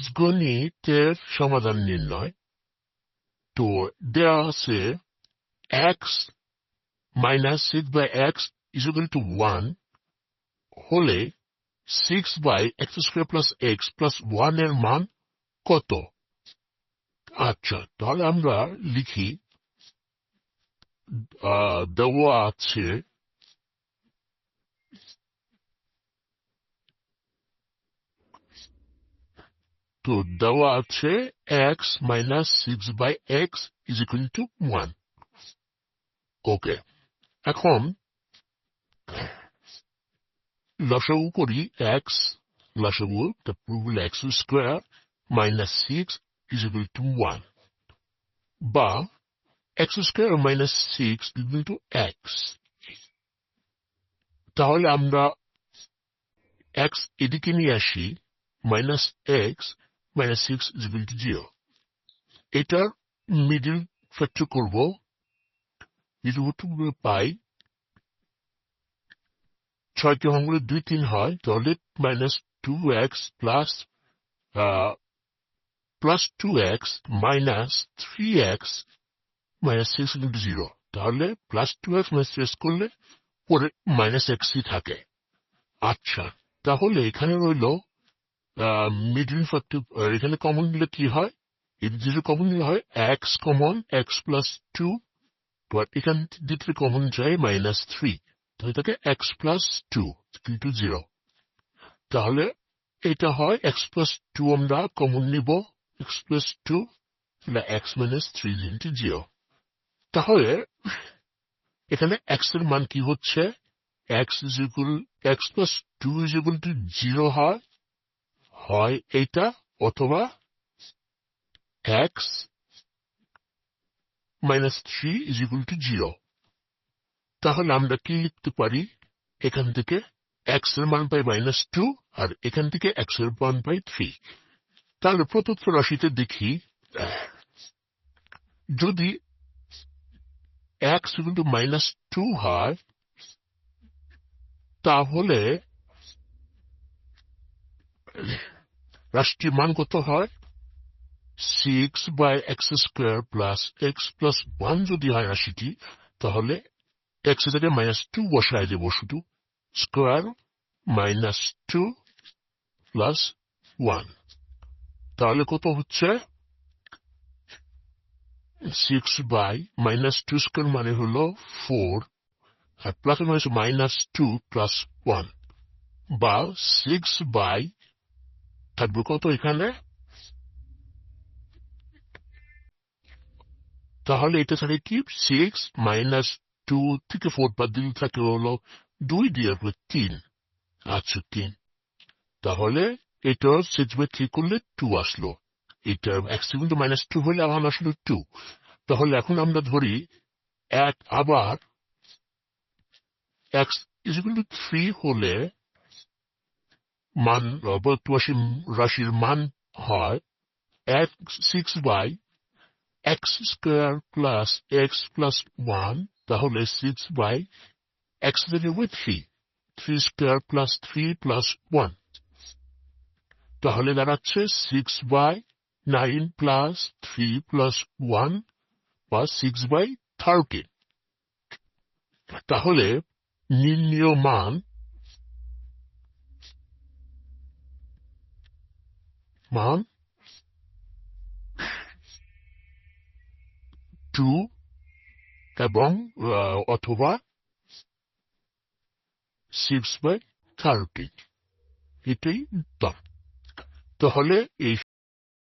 বীজগণিতের সমাধান নির্ণয়। তো দেওয়া আছে x minus six by x equal to one হলে six by x square plus x plus ওয়ানের মান কত? আচ্ছা তাহলে আমরা লিখি দেওয়া আছে তো দেওয়া আছে x minus six by x is equal to one okay এখন লসাগু করি এক্স লসাগু proof x square minus six is equal to one বা x square minus six equal to x তাহলে আমরা এক্স এদিকে নিয়ে আসি minus x minus six is equal to zero এটার মিডিল ফ্যাক্টর করব যেটুকু পাই, ছয়টি অঙ্গুলে দুই তিন হয়, তাহলে minus two x plus plus two x minus three x minus six into zero তাহলে plus two x minus x করলে পরে মাইনাস এক্সই থাকে। আচ্ছা তাহলে এখানে রইল মিডল ফ্যাক্টর এখানে কমন নিলে কি হয়? এই যেটা কমন নিলে হয় x common x plus two but এখান দিতে কমন যায় মাইনাস থ্রি তাহলে থাকে এক্স প্লাস টু কিন্তু জিরো তাহলে এটা হয় এক্স প্লাস টু আমরা কমন নিব x plus two x minus three into zero তাহলে এখানে এক্সের মান কি হচ্ছে? X is equal x plus two is equal to zero হয় হয় এটা অথবা x minus three is equal to zero তাহলে আমরা কি লিখতে পারি? এখান থেকে এক্সের মান পাই মাইনাস টু আর এখান থেকে এক্সের মান পাই থ্রি তাহলে প্রদত্ত রাশিতে দেখি, যদি x equal to minus two হয়, তাহলে রাশিটির মান কত হয়? Six by x square plus x plus one যদি হয় রাশিটি তাহলে এক্স জায়গায় মাইনাস টু বসায় দেবো শুধু। Square minus two plus one তাহলে কত হচ্ছে? Six by minus two square মানে হল ফোর আর plus minus minus two plus one বা সিক্স বাই থাকবে কত এখানে? তাহলে এটা থাকে কি? সিক্স মাইনাস টু থেকে ফোর বাদ দিলে থাকে হলো দুই দিয়ে হবে তিন। আচ্ছা তিন। তাহলে এটা সিক্স বাই থ্রি করলে টু আসলো। এটা এক্স কিন্তু মাইনাস টু হলে আবার আসলো টু তাহলে এখন আমরা ধরি এক আবার এক্স ইজ থ্রি হলে মান রাশি রাশির মান হয় x six by x square plus x plus one তাহলে সিক্স বাই এক্স দেবে three three square plus three plus one তাহলে দাঁড়াচ্ছে six by nine plus three plus one বা সিক্স বাই থার্টিন তাহলে নির্ণীয় মান মান টু এবং অথবা সিক্স বাই থার্টি এটাই দাম তাহলে এই